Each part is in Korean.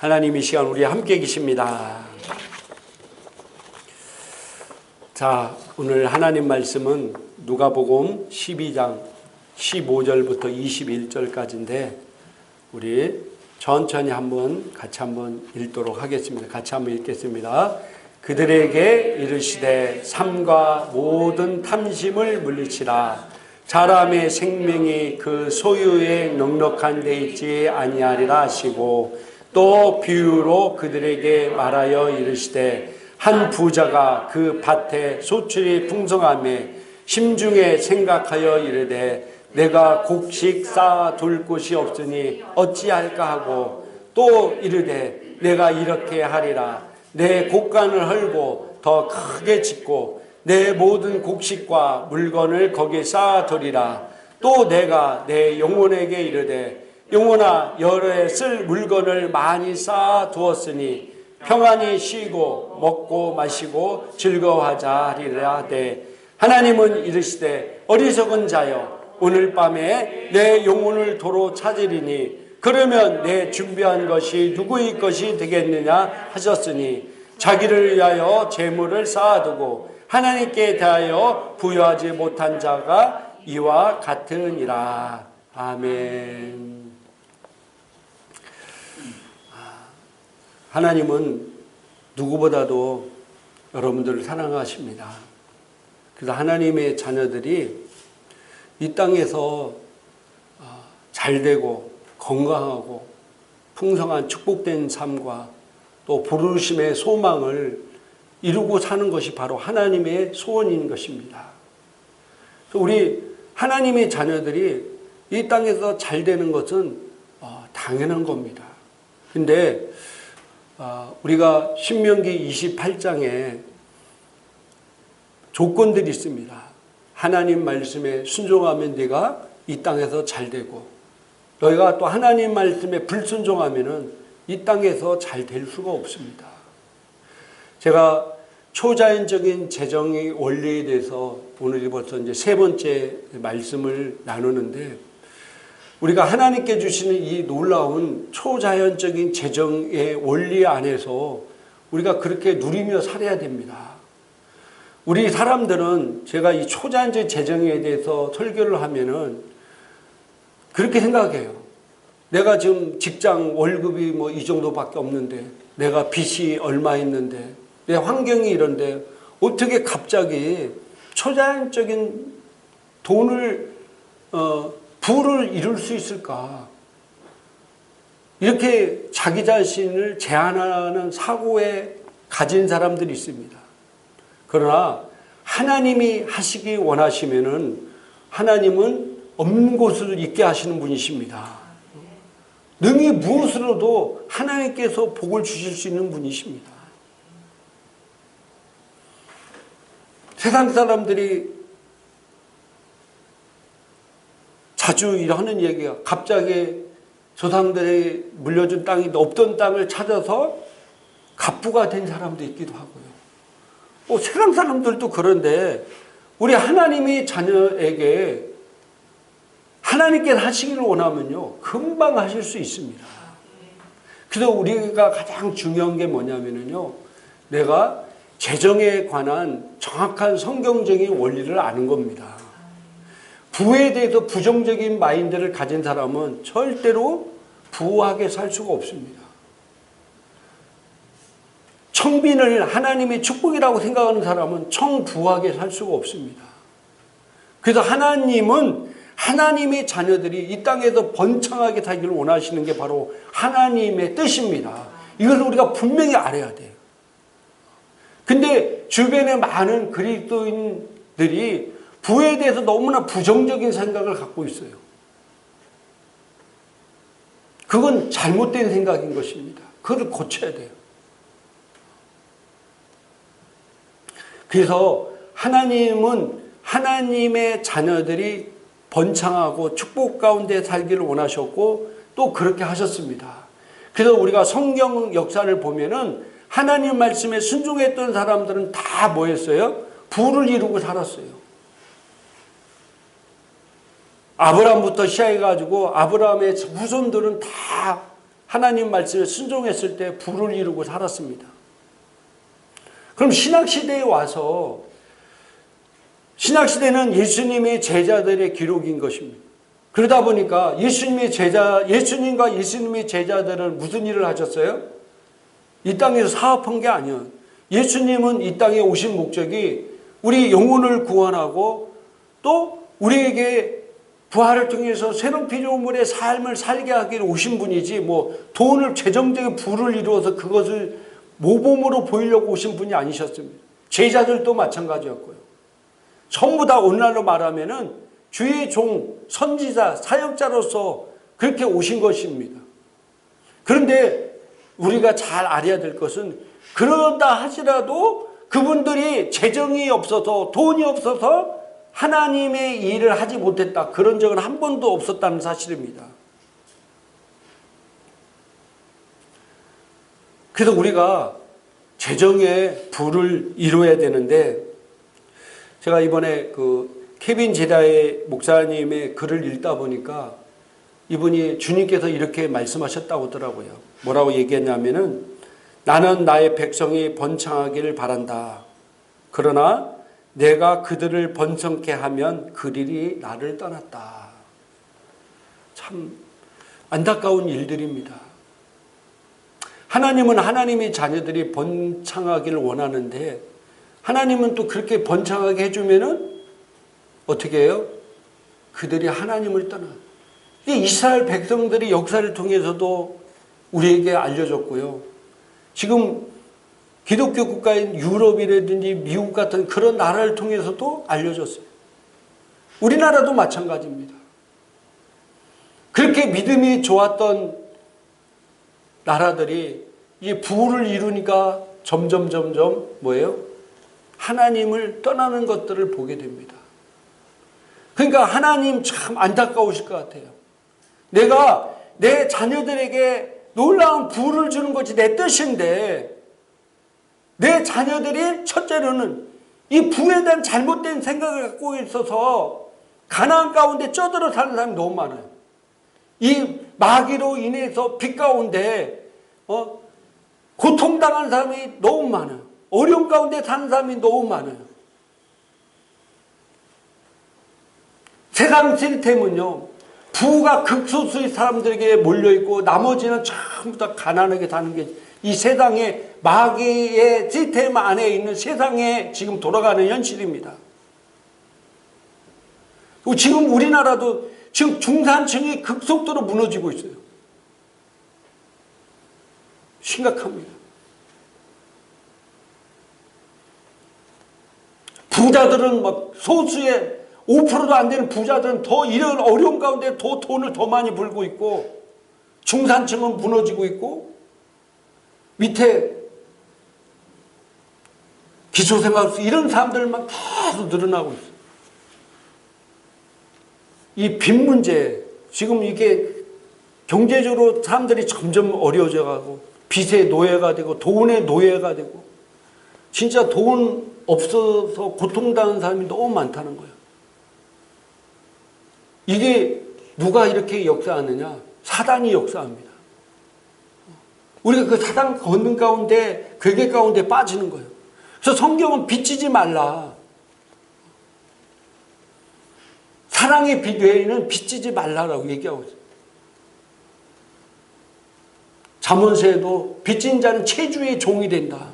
하나님 이 시간 우리 함께 계십니다. 자, 오늘 하나님 말씀은 누가복음 12장 15절부터 21절까지인데 우리 천천히 한번 같이 한번 읽도록 하겠습니다. 같이 한번 읽겠습니다. 그들에게 이르시되 삶과 모든 탐심을 물리치라 사람의 생명이 그 소유에 넉넉한 데 있지 아니하리라 하시고 또 비유로 그들에게 말하여 이르시되 한 부자가 그 밭에 소출이 풍성함에 심중에 생각하여 이르되 내가 곡식 쌓아 둘 곳이 없으니 어찌할까 하고 또 이르되 내가 이렇게 하리라. 내 곡간을 헐고 더 크게 짓고 내 모든 곡식과 물건을 거기에 쌓아두리라. 또 내가 내 영혼에게 이르되 여러 해쓸 물건을 많이 쌓아 두었으니 평안히 쉬고 먹고 마시고 즐거워하자 하리라 하되 하나님은 이르시되 어리석은 자여 오늘 밤에 내 영혼을 도로 찾으리니 그러면 내 준비한 것이 누구의 것이 되겠느냐 하셨으니 자기를 위하여 재물을 쌓아두고 하나님께 대하여 부여하지 못한 자가 이와 같으니라 아멘. 하나님은 누구보다도 여러분들을 사랑하십니다. 그래서 하나님의 자녀들이 이 땅에서 어, 잘 되고 건강하고 풍성한 축복된 삶과 또 부르심의 소망을 이루고 사는 것이 바로 하나님의 소원인 것입니다. 우리 하나님의 자녀들이 이 땅에서 잘 되는 것은 어, 당연한 겁니다. 근데 어, 우리가 신명기 28장에 조건들이 있습니다. 하나님 말씀에 순종하면 네가 이 땅에서 잘 되고 너희가 또 하나님 말씀에 불순종하면은 이 땅에서 잘 될 수가 없습니다. 제가 초자연적인 재정의 원리에 대해서 오늘 벌써 이제 세 번째 말씀을 나누는데 우리가 하나님께 주시는 이 놀라운 초자연적인 재정의 원리 안에서 우리가 그렇게 누리며 살아야 됩니다. 우리 사람들은 제가 이 초자연적 재정에 대해서 설교를 하면은 그렇게 생각해요. 내가 지금 직장 월급이 뭐 이 정도밖에 없는데 내가 빚이 얼마 있는데 내 환경이 이런데 어떻게 갑자기 초자연적인 돈을 어, 부를 이룰 수 있을까? 이렇게 자기 자신을 제한하는 사고에 가진 사람들이 있습니다. 그러나 하나님이 하시기 원하시면은 하나님은 없는 곳을 있게 하시는 분이십니다. 능히 무엇으로도 하나님께서 복을 주실 수 있는 분이십니다. 세상 사람들이 자주 하는 얘기가 갑자기 조상들이 물려준 땅이 없던 땅을 찾아서 갑부가 된 사람도 있기도 하고요. 뭐 세상 사람들도 그런데 우리 하나님이 자녀에게 하나님께 하시기를 원하면요 금방 하실 수 있습니다. 그래서 우리가 가장 중요한 게 뭐냐면요 내가 재정에 관한 정확한 성경적인 원리를 아는 겁니다. 부에 대해서 부정적인 마인드를 가진 사람은 절대로 부하게 살 수가 없습니다. 청빈을 하나님의 축복이라고 생각하는 사람은 청부하게 살 수가 없습니다. 그래서 하나님은 하나님의 자녀들이 이 땅에서 번창하게 살기를 원하시는 게 바로 하나님의 뜻입니다. 이것을 우리가 분명히 알아야 돼요. 근데 주변에 많은 그리스도인들이 부에 대해서 너무나 부정적인 생각을 갖고 있어요. 그건 잘못된 생각인 것입니다. 그걸 고쳐야 돼요. 그래서 하나님은 하나님의 자녀들이 번창하고 축복 가운데 살기를 원하셨고 또 그렇게 하셨습니다. 그래서 우리가 성경 역사를 보면은 하나님 말씀에 순종했던 사람들은 다 뭐했어요? 부를 이루고 살았어요. 아브라함부터 시작해가지고 아브라함의 후손들은 다 하나님 말씀에 순종했을 때 부를 이루고 살았습니다. 그럼 신학시대에 와서 신학시대는 예수님의 제자들의 기록인 것입니다. 그러다 보니까 예수님의 제자, 예수님과 예수님의 제자들은 무슨 일을 하셨어요? 이 땅에서 사업한 게 아니에요. 예수님은 이 땅에 오신 목적이 우리 영혼을 구원하고 또 우리에게 부활을 통해서 새로운 피조물의 삶을 살게 하기로 오신 분이지 뭐 돈을 재정적인 부를 이루어서 그것을 모범으로 보이려고 오신 분이 아니셨습니다. 제자들도 마찬가지였고요. 전부 다 오늘날로 말하면은 주의 종, 선지자, 사역자로서 그렇게 오신 것입니다. 그런데 우리가 잘 알아야 될 것은 그러다 하시라도 그분들이 재정이 없어서 돈이 없어서 하나님의 일을 하지 못했다. 그런 적은 한 번도 없었다는 사실입니다. 그래서 우리가 재정의 부를 이루어야 되는데 제가 이번에 그 케빈 제다의 목사님의 글을 읽다 보니까 이분이 주님께서 이렇게 말씀하셨다고 하더라고요. 뭐라고 얘기했냐면은 나는 나의 백성이 번창하기를 바란다. 그러나 내가 그들을 번성케 하면 그들이 나를 떠났다. 참 안타까운 일들입니다. 하나님은 하나님의 자녀들이 번창하기를 원하는데 하나님은 또 그렇게 번창하게 해주면은 어떻게 해요? 그들이 하나님을 떠나. 이 이스라엘 백성들이 역사를 통해서도 우리에게 알려졌고요. 지금 기독교 국가인 유럽이라든지 미국 같은 그런 나라를 통해서도 알려졌어요. 우리나라도 마찬가지입니다. 그렇게 믿음이 좋았던 나라들이 이 부를 이루니까 점점 점점 뭐예요? 하나님을 떠나는 것들을 보게 됩니다. 그러니까 하나님 참 안타까우실 것 같아요. 내가 내 자녀들에게 놀라운 부를 주는 것이 내 뜻인데 내 자녀들이 첫째로는 이 부에 대한 잘못된 생각을 갖고 있어서 가난 가운데 쪄들어 사는 사람이 너무 많아요. 이 마귀로 인해서 빛 가운데 어? 고통당한 사람이 너무 많아요. 어려움 가운데 사는 사람이 너무 많아요. 세상 시스템은요, 부가 극소수의 사람들에게 몰려있고 나머지는 전부 다 가난하게 사는 게 이 세상의 마귀의 시스템 안에 있는 세상에 지금 돌아가는 현실입니다. 지금 우리나라도 지금 중산층이 급속도로 무너지고 있어요. 심각합니다. 부자들은 막 소수의 5%도 안 되는 부자들은 더 이런 어려운 가운데 더 돈을 더 많이 벌고 있고 중산층은 무너지고 있고 밑에 기초생활 이런 사람들만 계속 늘어나고 있어요. 이 빚 문제 지금 이게 경제적으로 사람들이 점점 어려워져 가고 빚의 노예가 되고 돈의 노예가 되고 진짜 돈 없어서 고통당하는 사람이 너무 많다는 거예요. 이게 누가 이렇게 역사하느냐? 사단이 역사합니다. 우리가 그 사단 걷는 가운데, 괴계 가운데 빠지는 거예요. 그래서 성경은 빚지지 말라. 사랑의 빚 외에는 빚지지 말라라고 얘기하고 있어요. 자문서에도 빚진 자는 체주의 종이 된다.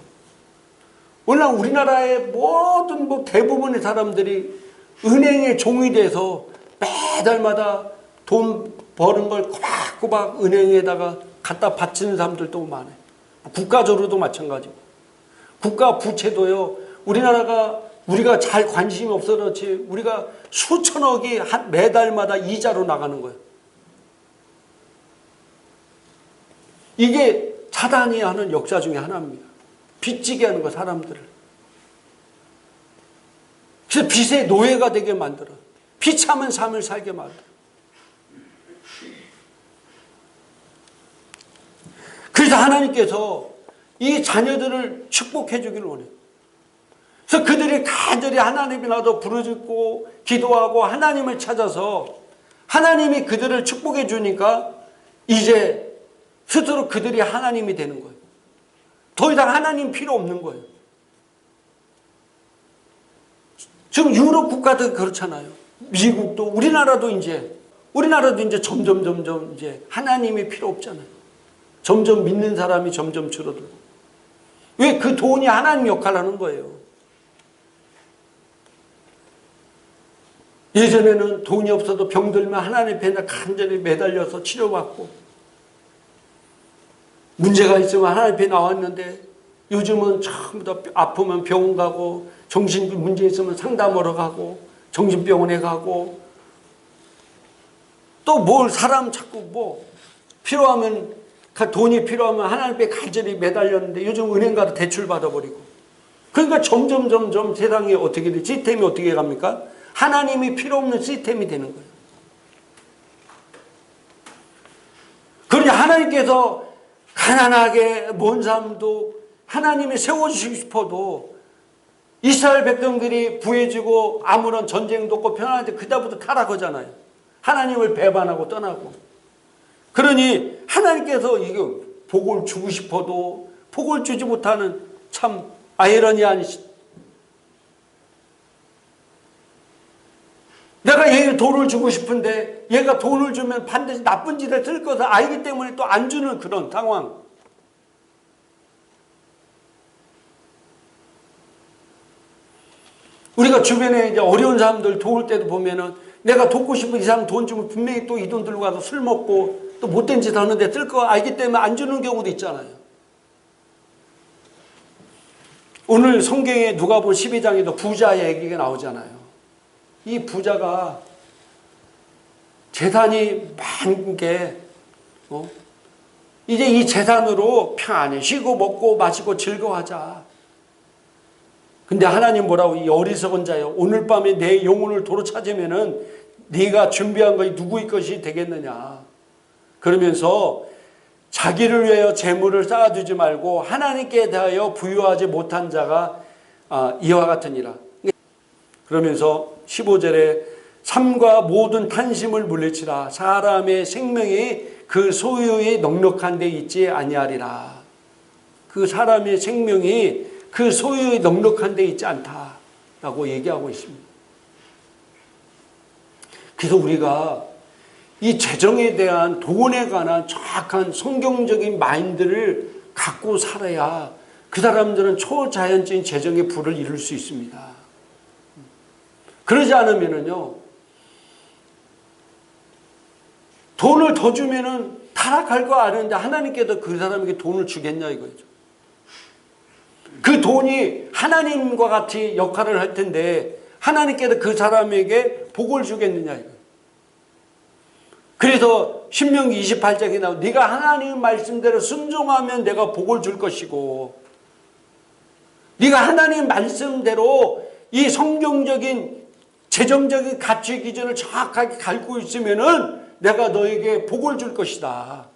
오늘날 우리나라의 모든 뭐 대부분의 사람들이 은행의 종이 돼서 매달마다 돈 버는 걸 꼬박꼬박 은행에다가 갖다 바치는 사람들도 많아요. 국가적으로도 마찬가지고. 국가 부채도요, 우리나라가 우리가 잘 관심이 없어 그렇지, 우리가 수천억이 한 매달마다 이자로 나가는 거예요. 이게 사단이 하는 역사 중에 하나입니다. 빚지게 하는 거, 사람들을. 그래서 빚의 노예가 되게 만들어. 비참한 삶을 살게 만들어. 그래서 하나님께서 이 자녀들을 축복해 주기를 원해요. 그래서 그들이 간절히 하나님이 나도 부르짖고 기도하고 하나님을 찾아서 하나님이 그들을 축복해 주니까 이제 스스로 그들이 하나님이 되는 거예요. 더 이상 하나님 필요 없는 거예요. 지금 유럽 국가도 그렇잖아요. 미국도 우리나라도 이제 우리나라도 이제 점점 점점 이제 하나님이 필요 없잖아요. 점점 믿는 사람이 점점 줄어들고 왜 그 돈이 하나님 역할을 하는 거예요. 예전에는 돈이 없어도 병들면 하나님 배에 간절히 매달려서 치료받고 문제가 있으면 하나님 배에 나왔는데 요즘은 전부 다 아프면 병원 가고 정신 문제 있으면 상담하러 가고 정신병원에 가고 또 뭘 사람 자꾸 뭐 필요하면 가- 돈이 필요하면 하나님 배 간절히 매달렸는데 요즘 은행 가도 대출 받아버리고 그러니까 점점 점점 세상이 어떻게 돼 시스템이 어떻게 갑니까? 하나님이 필요 없는 시스템이 되는 거예요. 그러니 하나님께서 가난하게 먼 사람도 하나님이 세워주시고 싶어도 이스라엘 백성들이 부해지고 아무런 전쟁도 없고 편안한데 그다부터 타락하잖아요. 하나님을 배반하고 떠나고. 그러니 하나님께서 이게 복을 주고 싶어도 복을 주지 못하는 참 아이러니한 시- 내가 얘에 돈을 주고 싶은데 얘가 돈을 주면 반드시 나쁜 짓에 쓸 것을 알기 때문에 또 안 주는 그런 상황. 우리가 주변에 이제 어려운 사람들 도울 때도 보면은 내가 돕고 싶은 이상 돈 주면 분명히 또 이 돈 들고 가서 술 먹고 또 못된 짓 하는데 쓸거 알기 때문에 안 주는 경우도 있잖아요. 오늘 성경에 누가 본 12장에도 부자 얘기가 나오잖아요. 이 부자가 재산이 많은 게, 어? 이제 이 재산으로 평안히 쉬고 먹고 마시고 즐거워하자. 근데 하나님 뭐라고 이 어리석은 자여 오늘 밤에 내 영혼을 도로 찾으면은 네가 준비한 것이 누구의 것이 되겠느냐. 그러면서 자기를 위하여 재물을 쌓아두지 말고 하나님께 대하여 부유하지 못한 자가 아, 이와 같으니라. 그러면서 15절에 삶과 모든 탄심을 물리치라 사람의 생명이 그 소유의 넉넉한 데 있지 아니하리라. 그 사람의 생명이 그 소유의 넉넉한 데 있지 않다라고 얘기하고 있습니다. 그래서 우리가 이 재정에 대한 돈에 관한 정확한 성경적인 마인드를 갖고 살아야 그 사람들은 초자연적인 재정의 부를 이룰 수 있습니다. 그러지 않으면은요, 돈을 더 주면은 타락할 거 아는데 하나님께서 그 사람에게 돈을 주겠냐 이거죠. 그 돈이 하나님과 같이 역할을 할 텐데 하나님께서 그 사람에게 복을 주겠느냐 이거. 그래서 신명기 28장에 나오 네가 하나님 말씀대로 순종하면 내가 복을 줄 것이고 네가 하나님 말씀대로 이 성경적인 재정적인 가치 기준을 정확하게 갖고 있으면은 내가 너에게 복을 줄 것이다.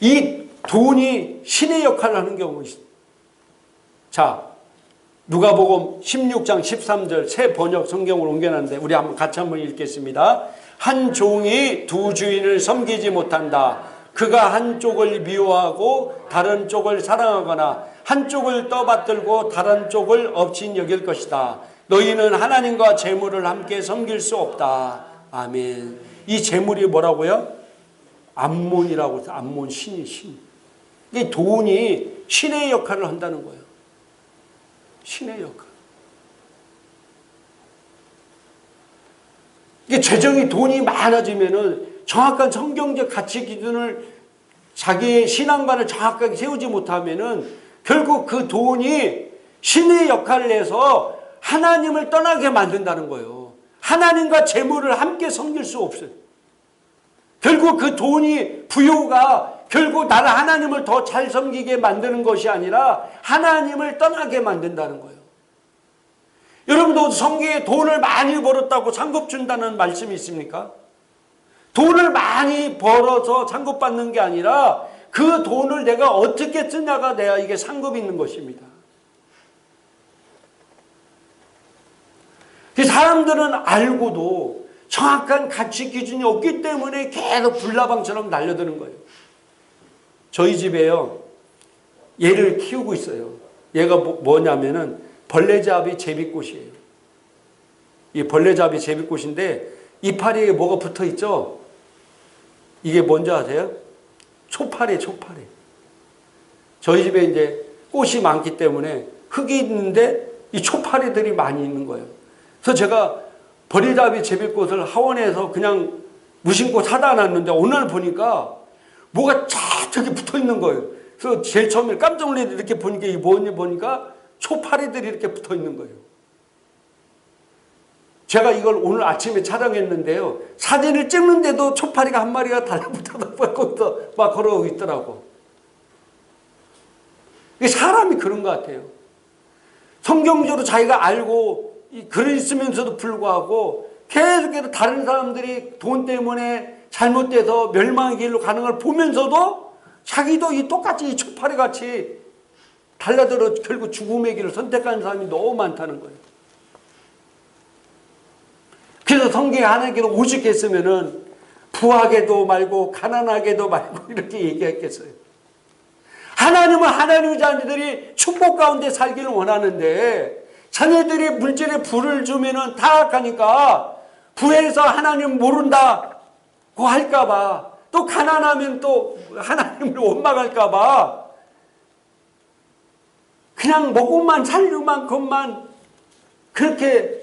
이 돈이 신의 역할을 하는 경우가 있습니다. 자, 누가복음 16장 13절 새 번역 성경을 옮겨놨는데 우리 한번 같이 한번 읽겠습니다. 한 종이 두 주인을 섬기지 못한다. 그가 한쪽을 미워하고 다른 쪽을 사랑하거나 한쪽을 떠받들고 다른 쪽을 업신 여길 것이다. 너희는 하나님과 재물을 함께 섬길 수 없다. 아멘. 이 재물이 뭐라고요? 암몬이라고 해서 암몬 신이 신. 이 돈이 신의 역할을 한다는 거예요. 신의 역할. 이게 재정이 돈이 많아지면은 정확한 성경적 가치 기준을 자기의 신앙관을 정확하게 세우지 못하면은 결국 그 돈이 신의 역할을 해서 하나님을 떠나게 만든다는 거예요. 하나님과 재물을 함께 섬길 수 없어요. 결국 그 돈이 부요가 결국 나를 하나님을 더 잘 섬기게 만드는 것이 아니라 하나님을 떠나게 만든다는 거예요. 여러분도 성경에 돈을 많이 벌었다고 상급 준다는 말씀이 있습니까? 돈을 많이 벌어서 상급 받는 게 아니라 그 돈을 내가 어떻게 쓰냐가 돼야 이게 상급이 있는 것입니다. 그 사람들은 알고도 정확한 가치 기준이 없기 때문에 계속 불나방처럼 날려드는 거예요. 저희 집에요. 얘를 키우고 있어요. 얘가 뭐- 뭐냐면은 벌레잡이 제비꽃이에요. 이 벌레잡이 제비꽃인데 이파리에 뭐가 붙어 있죠? 이게 뭔지 아세요? 초파래, 초파래. 저희 집에 이제 꽃이 많기 때문에 흙이 있는데 이 초파리들이 많이 있는 거예요. 그래서 제가 벌레잡이 제비꽃을 하원에서 그냥 무심코 사다 놨는데 오늘 날 보니까 뭐가 쫙 저기 붙어 있는 거예요. 그래서 제일 처음에 깜짝 놀라서 이렇게 보니까 이게 뭐니 보니까 초파리들이 이렇게 붙어 있는 거예요. 제가 이걸 오늘 아침에 촬영했는데요. 사진을 찍는데도 초파리가 한 마리가 달라붙어서 막 걸어오고 있더라고. 사람이 그런 것 같아요. 성경적으로 자기가 알고 이 글을 쓰면서도 불구하고 계속해서 다른 사람들이 돈 때문에 잘못돼서 멸망의 길로 가는 걸 보면서도 자기도 이 똑같이 이 초파리 같이 달라들어 결국 죽음의 길을 선택하는 사람이 너무 많다는 거예요. 그래서 성경에 하나님께서 오죽했으면은 부하게도 말고 가난하게도 말고 이렇게 얘기했겠어요. 하나님은 하나님의 자녀들이 축복 가운데 살기를 원하는데 자녀들이 물질에 불을 주면은 타락하니까 부에서 하나님 모른다 고 할까봐 또 가난하면 또 하나님을 원망할까봐 그냥 먹고만 살려만큼만 그렇게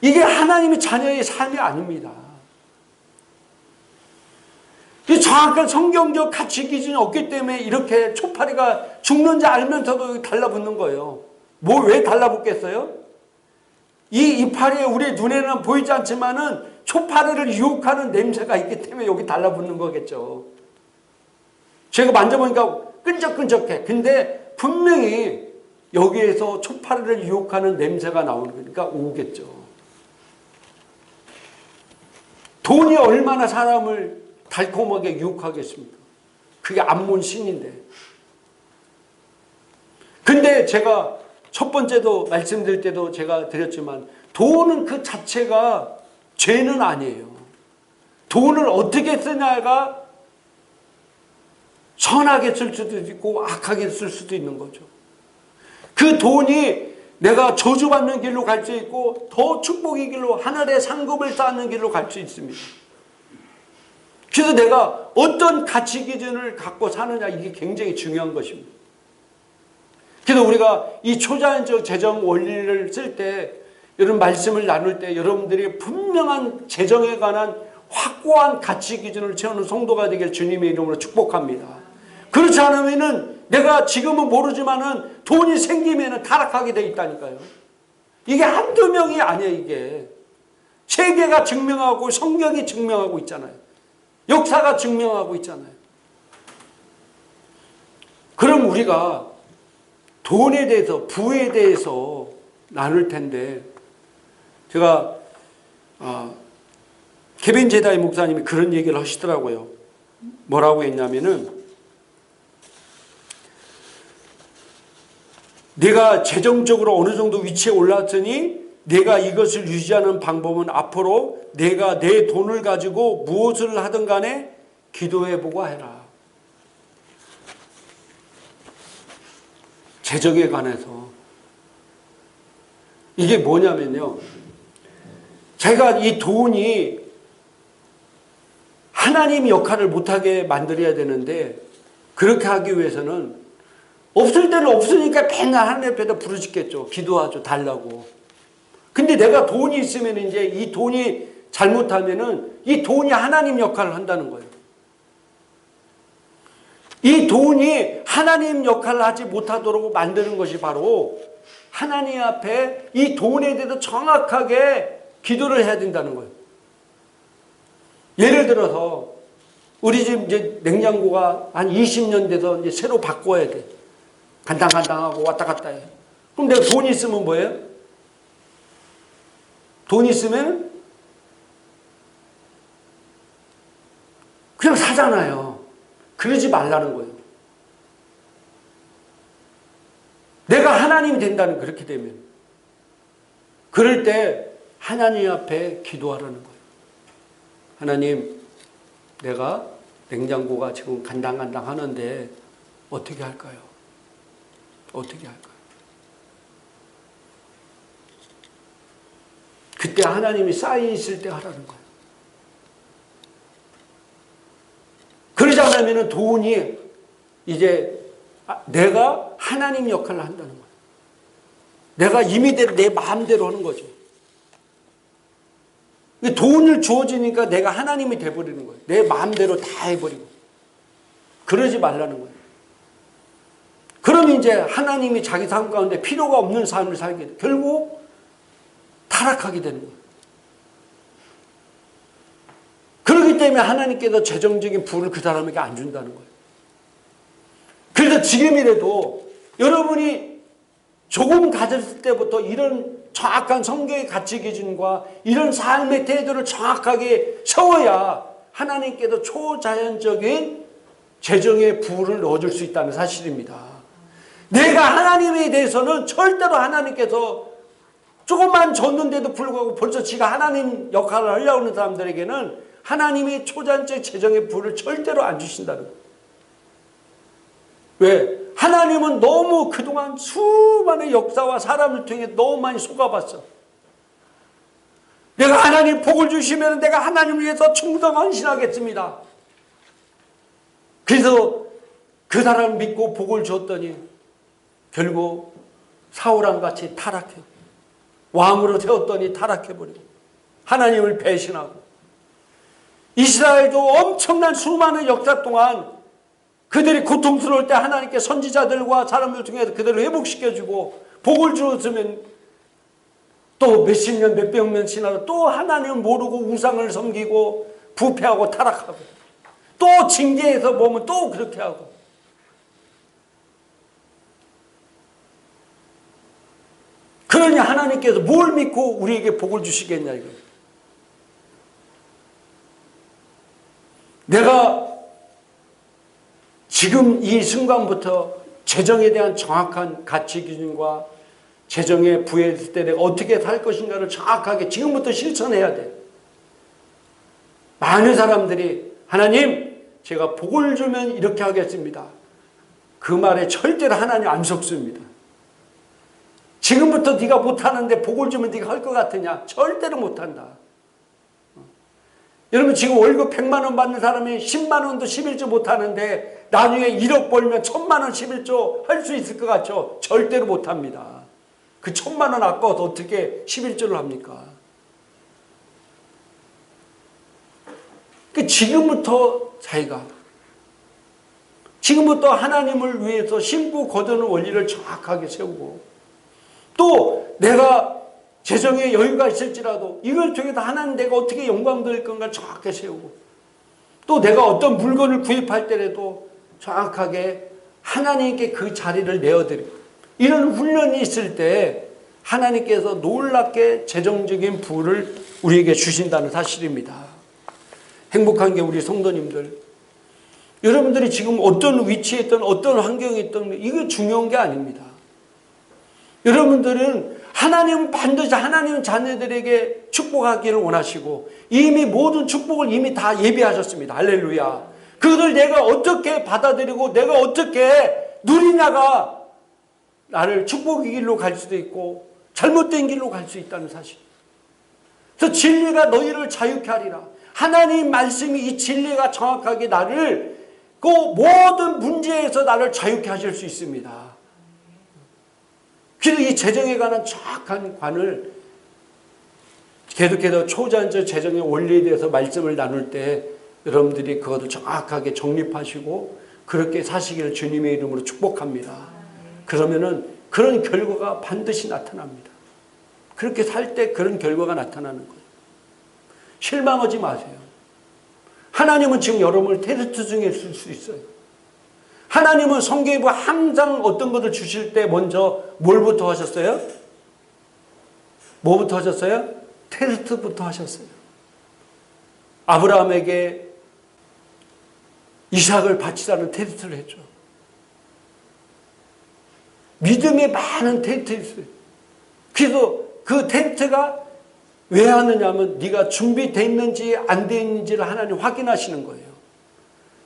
이게 하나님의 자녀의 삶이 아닙니다. 이 정확한 성경적 가치 기준이 없기 때문에 이렇게 초파리가 죽는 지 알면서도 달라붙는 거예요. 뭐 왜 달라붙겠어요? 이 이파리에 우리 눈에는 보이지 않지만은 초파리를 유혹하는 냄새가 있기 때문에 여기 달라붙는 거겠죠. 제가 만져보니까 끈적끈적해. 근데 분명히 여기에서 초파리를 유혹하는 냄새가 나오는 거니까 오겠죠. 돈이 얼마나 사람을 달콤하게 유혹하겠습니까? 그게 안몬 신인데. 근데 제가 첫 번째도 말씀드릴 때도 제가 드렸지만 돈은 그 자체가 죄는 아니에요. 돈을 어떻게 쓰냐가 선하게 쓸 수도 있고 악하게 쓸 수도 있는 거죠. 그 돈이 내가 저주받는 길로 갈 수 있고 더 축복의 길로 하늘의 상급을 쌓는 길로 갈 수 있습니다. 그래서 내가 어떤 가치 기준을 갖고 사느냐 이게 굉장히 중요한 것입니다. 그래서 우리가 이 초자연적 재정 원리를 쓸때 이런 말씀을 나눌 때 여러분들이 분명한 재정에 관한 확고한 가치 기준을 채우는 성도가 되길 주님의 이름으로 축복합니다. 그렇지 않으면은 내가 지금은 모르지만은 돈이 생기면은 타락하게 돼 있다니까요. 이게 한두 명이 아니에요, 이게. 세계가 증명하고 성경이 증명하고 있잖아요. 역사가 증명하고 있잖아요. 그럼 우리가 돈에 대해서, 부에 대해서 나눌 텐데, 제가, 아, 케빈 제다이 목사님이 그런 얘기를 하시더라고요. 뭐라고 했냐면은, 내가 재정적으로 어느 정도 위치에 올랐으니 내가 이것을 유지하는 방법은 앞으로 내가 내 돈을 가지고 무엇을 하든 간에 기도해 보고 해라. 재정에 관해서. 이게 뭐냐면요. 제가 이 돈이 하나님 역할을 못하게 만들어야 되는데 그렇게 하기 위해서는 없을 때는 없으니까 맨날 하나님 앞에다 부르짖겠죠. 기도하죠. 달라고. 근데 내가 돈이 있으면 이제 이 돈이 잘못하면은 이 돈이 하나님 역할을 한다는 거예요. 이 돈이 하나님 역할을 하지 못하도록 만드는 것이 바로 하나님 앞에 이 돈에 대해서 정확하게 기도를 해야 된다는 거예요. 예를 들어서 우리 집 이제 냉장고가 한 20년 돼서 이제 새로 바꿔야 돼. 간당간당하고 왔다 갔다 해. 그럼 내가 돈 있으면 뭐예요? 돈 있으면 그냥 사잖아요. 그러지 말라는 거예요. 내가 하나님이 된다는 그렇게 되면. 그럴 때 하나님 앞에 기도하라는 거예요. 하나님, 내가 냉장고가 지금 간당간당 하는데 어떻게 할까요? 어떻게 할까요? 그때 하나님이 쌓여 있을 때 하라는 거예요. 그러지 않으면 돈이 이제 아, 내가 하나님 역할을 한다는 거예요. 내가 임의대로 내 마음대로 하는 거죠. 돈을 주어지니까 내가 하나님이 돼버리는 거예요. 내 마음대로 다 해버리고. 그러지 말라는 거예요. 그럼 이제 하나님이 자기 삶 가운데 필요가 없는 삶을 살게 돼. 결국 타락하게 되는 거예요. 그렇기 때문에 하나님께서 재정적인 부를 그 사람에게 안 준다는 거예요. 그래서 지금이라도 여러분이 조금 가졌을 때부터 이런 정확한 성경의 가치 기준과 이런 삶의 태도를 정확하게 세워야 하나님께서 초자연적인 재정의 부를 넣어줄 수 있다는 사실입니다. 내가 하나님에 대해서는 절대로 하나님께서 조금만 줬는데도 불구하고 벌써 지가 하나님 역할을 하려고 하는 사람들에게는 하나님이 초자연적 재정의 부를 절대로 안 주신다는 거예요. 왜? 하나님은 너무 그동안 수많은 역사와 사람을 통해 너무 많이 속아봤어. 내가 하나님 복을 주시면 내가 하나님을 위해서 충성 헌신하겠습니다. 그래서 그 사람을 믿고 복을 줬더니 결국 사울왕 같이 타락해. 왕으로 세웠더니 타락해버리고 하나님을 배신하고 이스라엘도 엄청난 수많은 역사 동안 그들이 고통스러울 때 하나님께 선지자들과 사람들 중에서 그들을 회복시켜주고 복을 주었으면 또 몇십 년, 몇백 년 지나도 또 하나님을 모르고 우상을 섬기고 부패하고 타락하고 또 징계에서 보면 또 그렇게 하고 그러니 하나님께서 뭘 믿고 우리에게 복을 주시겠냐 이거. 내가 지금 이 순간부터 재정에 대한 정확한 가치 기준과 재정에 부여했을 때 내가 어떻게 살 것인가를 정확하게 지금부터 실천해야 돼. 많은 사람들이 하나님 제가 복을 주면 이렇게 하겠습니다. 그 말에 절대로 하나님 안 속습니다. 지금부터 네가 못하는데 복을 주면 네가 할 것 같으냐? 절대로 못한다. 여러분 지금 월급 100만 원 받는 사람이 10만 원도 11조 못하는데 나중에 1억 벌면 1000만 원 11조 할 수 있을 것 같죠? 절대로 못합니다. 그 1000만 원 아까워서 어떻게 11조를 합니까? 그 지금부터 자기가 지금부터 하나님을 위해서 신부 거두는 원리를 정확하게 세우고 또 내가 재정에 여유가 있을지라도 이걸 통해서 하나님 내가 어떻게 영광 드릴 건가 정확하게 세우고 또 내가 어떤 물건을 구입할 때라도 정확하게 하나님께 그 자리를 내어드리고 이런 훈련이 있을 때 하나님께서 놀랍게 재정적인 부를 우리에게 주신다는 사실입니다. 행복한 게 우리 성도님들 여러분들이 지금 어떤 위치에 있든 어떤 환경에 있든 이게 중요한 게 아닙니다. 여러분들은 하나님은 반드시 하나님 자녀들에게 축복하기를 원하시고 이미 모든 축복을 이미 다 예비하셨습니다. 할렐루야. 그것을 내가 어떻게 받아들이고 내가 어떻게 누리냐가 나를 축복의 길로 갈 수도 있고 잘못된 길로 갈 수 있다는 사실. 그래서 진리가 너희를 자유케 하리라. 하나님 말씀이 이 진리가 정확하게 나를 그 모든 문제에서 나를 자유케 하실 수 있습니다. 그래서 이 재정에 관한 정확한 관을 계속해서 초자연적 재정의 원리에 대해서 말씀을 나눌 때 여러분들이 그것을 정확하게 정립하시고 그렇게 사시기를 주님의 이름으로 축복합니다. 그러면은 그런 결과가 반드시 나타납니다. 그렇게 살 때 그런 결과가 나타나는 거예요. 실망하지 마세요. 하나님은 지금 여러분을 테스트 중에 있을 수 있어요. 하나님은 성경에 항상 어떤 것을 주실 때 먼저 뭘부터 하셨어요? 뭐부터 하셨어요? 테스트부터 하셨어요. 아브라함에게 이삭을 바치라는 테스트를 했죠. 믿음에 많은 테스트 있어요. 그래서 그 텐트가 왜 하느냐면 네가 준비돼 있는지 안 돼 있는지를 하나님 확인하시는 거예요.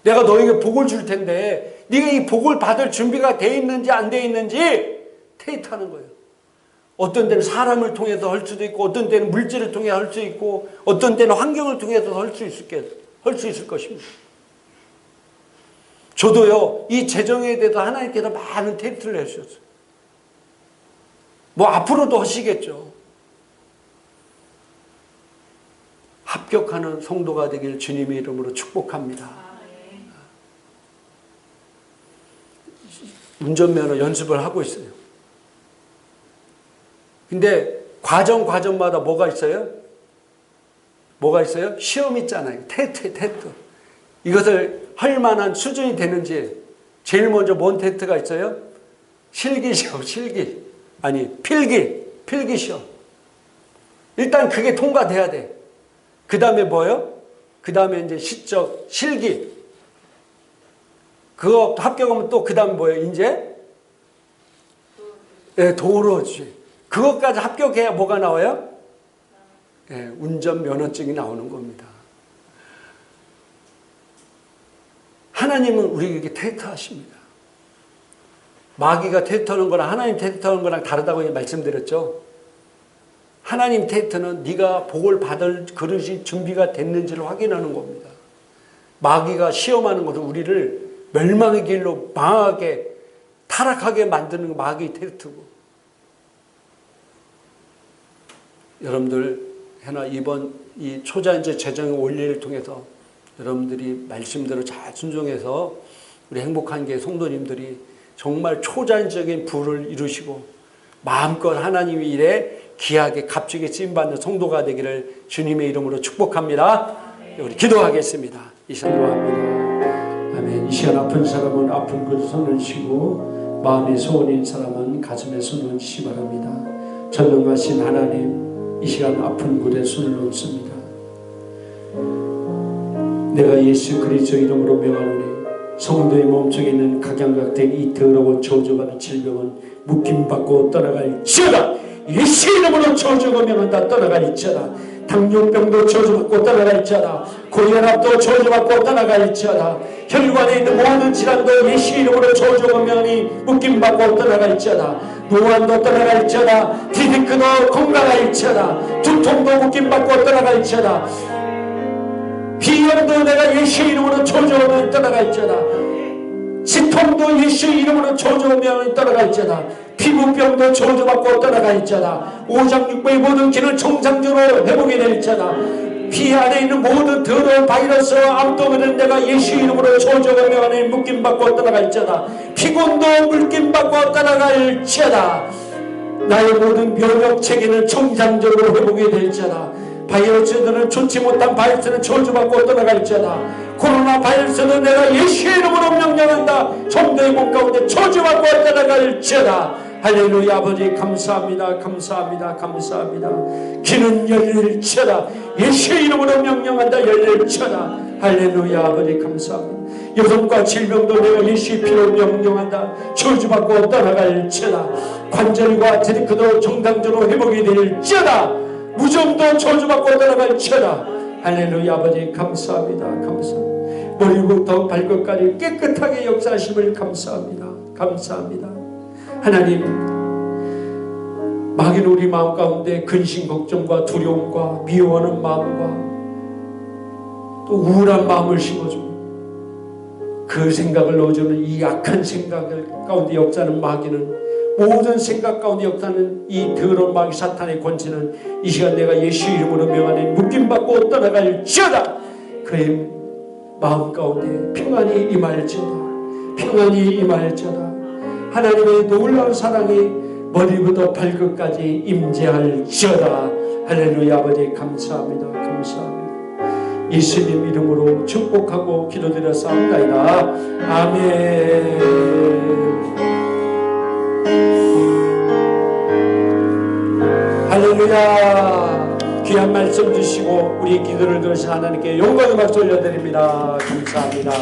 내가 너에게 복을 줄 텐데 네가 이 복을 받을 준비가 돼 있는지 안 돼 있는지 테이트하는 거예요. 어떤 때는 사람을 통해서 할 수도 있고 어떤 때는 물질을 통해 할 수 있고 어떤 때는 환경을 통해서 할 수 있을 것입니다. 저도요 이 재정에 대해서 하나님께서 많은 테스트를 해주셨어요. 뭐 앞으로도 하시겠죠. 합격하는 성도가 되길 주님의 이름으로 축복합니다. 운전면허 연습을 하고 있어요. 근데 과정 과정마다 뭐가 있어요? 뭐가 있어요? 시험 있잖아요. 테스트, 테스트. 이것을 할 만한 수준이 되는지 제일 먼저 뭔 테스트가 있어요? 실기 시험, 실기. 아니, 필기, 필기 시험. 일단 그게 통과돼야 돼. 그 다음에 뭐요? 그 다음에 이제 시적, 실기. 그거 합격하면 또 그 다음에 뭐예요? 이제? 예, 도로지. 그것까지 합격해야 뭐가 나와요? 예, 운전면허증이 나오는 겁니다. 하나님은 우리에게 테스트하십니다. 마귀가 테스트하는 거랑 하나님 테스트하는 거랑 다르다고 말씀드렸죠. 하나님 테스트는 네가 복을 받을 그릇이 준비가 됐는지를 확인하는 겁니다. 마귀가 시험하는 것은 우리를 멸망의 길로 망하게 타락하게 만드는 마귀 테스트고 여러분들 해나 이번 이 초자연제 재정의 원리를 통해서 여러분들이 말씀대로 잘 순종해서 우리 행복한 게 성도님들이 정말 초자연적인 부를 이루시고 마음껏 하나님의 일에 귀하게 값지게 쓰임받는 성도가 되기를 주님의 이름으로 축복합니다. 우리 기도하겠습니다. 이 시간 기도합니다. 아멘. 이 시간 아픈 사람은 아픈 그 손을 쉬고 마음의 소원인 사람은 가슴에 손을 쉬시 바랍니다. 전능하신 하나님 이 시간 아픈 곳에 손을 놓습니다. 내가 예수 그리스도 이름으로 명하노니 성도의 몸속에 있는 각양각된 이 더러운 저주받은 질병은 묶임받고 떠나갈지어다. 예수 이름으로 저주가 명한다. 떠나갈지어다. 당뇨병도 저주받고 떠나갈지어다. 고혈압도 저주받고 떠나갈지어다. 혈관에 있는 모든 질환도 예수 이름으로 저주가 명하니 묶임받고 떠나갈지어다. 노안도 떠나갈지어다. 디디크도 건강할지어다. 두통도 묶임받고 떠나갈지어다 비염도 내가 예수 이름으로 조져오면 떠나갈지어다. 치통도 예수 이름으로 조져오면 떠나갈지어다. 피부병도 조져받고 떠나갈지어다. 오장육부의 모든 기를 정상적으로 회복이 될지어다. 피 안에 있는 모든 더러운 바이러스 암동은 내가 예수 이름으로 조져오며 안에 묶임받고 떠나갈지어다. 피곤도 물김받고 떠나갈지어다. 나의 모든 면역 체계는 정상적으로 회복이 될지어다 바이러스들은 좋지 못한 바이러스는 저주받고 떠나갈지어다. 코로나 바이러스는 내가 예수의 이름으로 명령한다. 성도의 몸 가운데 저주받고 떠나갈지어다. 할렐루야 아버지 감사합니다 감사합니다 감사합니다. 귀는 열릴지어다. 예수의 이름으로 명령한다 열릴지어다. 할렐루야 아버지 감사합니다. 여성과 질병도 내가 예수의 피로 명령한다. 저주받고 떠나갈지어다. 관절과 디스크도 정상적으로 회복이 될지어다 무정도 저주받고 떠나갈지어다. 할렐루야 아버지 감사합니다. 감사합니다. 머리부터 발끝까지 깨끗하게 역사하심을 감사합니다. 감사합니다. 하나님 마귀는 우리 마음 가운데 근심 걱정과 두려움과 미워하는 마음과 또 우울한 마음을 심어줍니다 그 생각을 넣어주는 이 약한 생각을 가운데 역사하는 마귀는 모든 생각 가운데 역사하는 이 더러운 마귀 사탄의 권세는 이 시간 내가 예수 이름으로 명하니 묶임받고 떠나갈 지어다. 그의 마음 가운데 평안이 임할지어다. 평안이 임할지어다. 하나님의 놀라운 사랑이 머리부터 발끝까지 임재할지어다. 할렐루야 아버지 감사합니다. 감사합니다. 예수님 이름으로 축복하고 기도드렸사옵나이다. 아멘 할렐루야. 귀한 말씀 주시고 우리 기도를 들으신 하나님께 영광의 박수 올려드립니다. 감사합니다